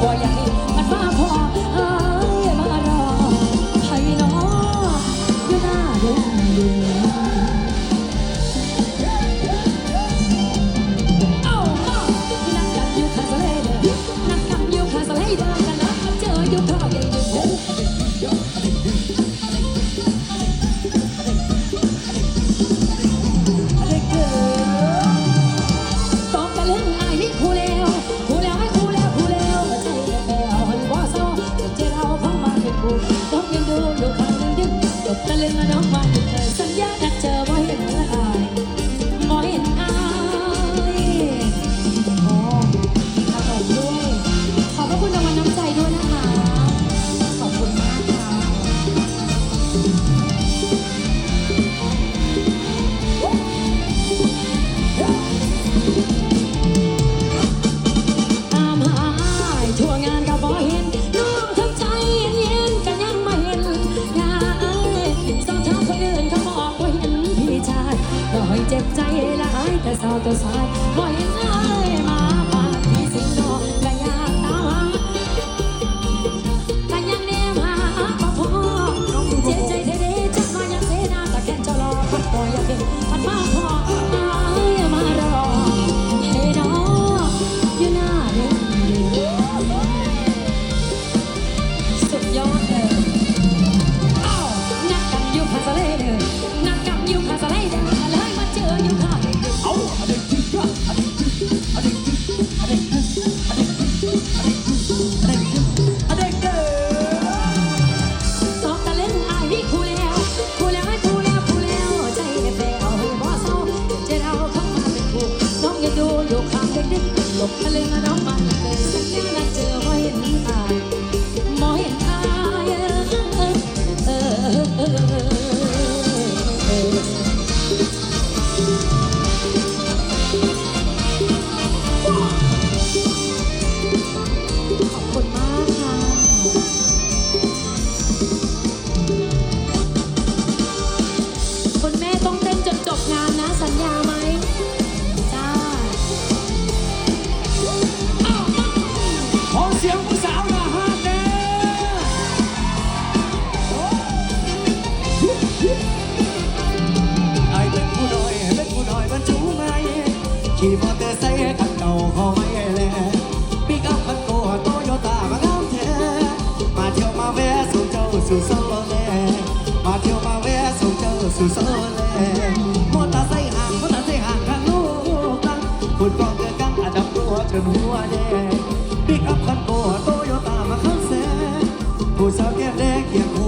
บัวอย่างนี้มันบ้า จบกันเลยมาน้องมาเถิดสัญญา หลายแต่สาวแต่สายบ่เห็นอายมา โยคะเด็กๆหลบทะเลมาน้องมาเลยสักนิดนะเจอ สียงผู้สาอ้เป็นผู้น้อยเป็นผู้น้อยบรรจุไงขี่มอเตอร์ไซคันเก่าขาไม่แลปิกอัพคันโตโตโยต้ามางามแท้มาเที่ยวมาแวะสู่เจ้าสู่โซแลมาเที่ยวมาแวะสู่เจ้าสู่โซแลมอเตอร์ไซค์หางมอเตอร์ไซค์หางข้ลูกังคุณกอเกิดกังอาดับตัวจนหัวแดงปิกอัพ สาวแก้มแดงอย่างโห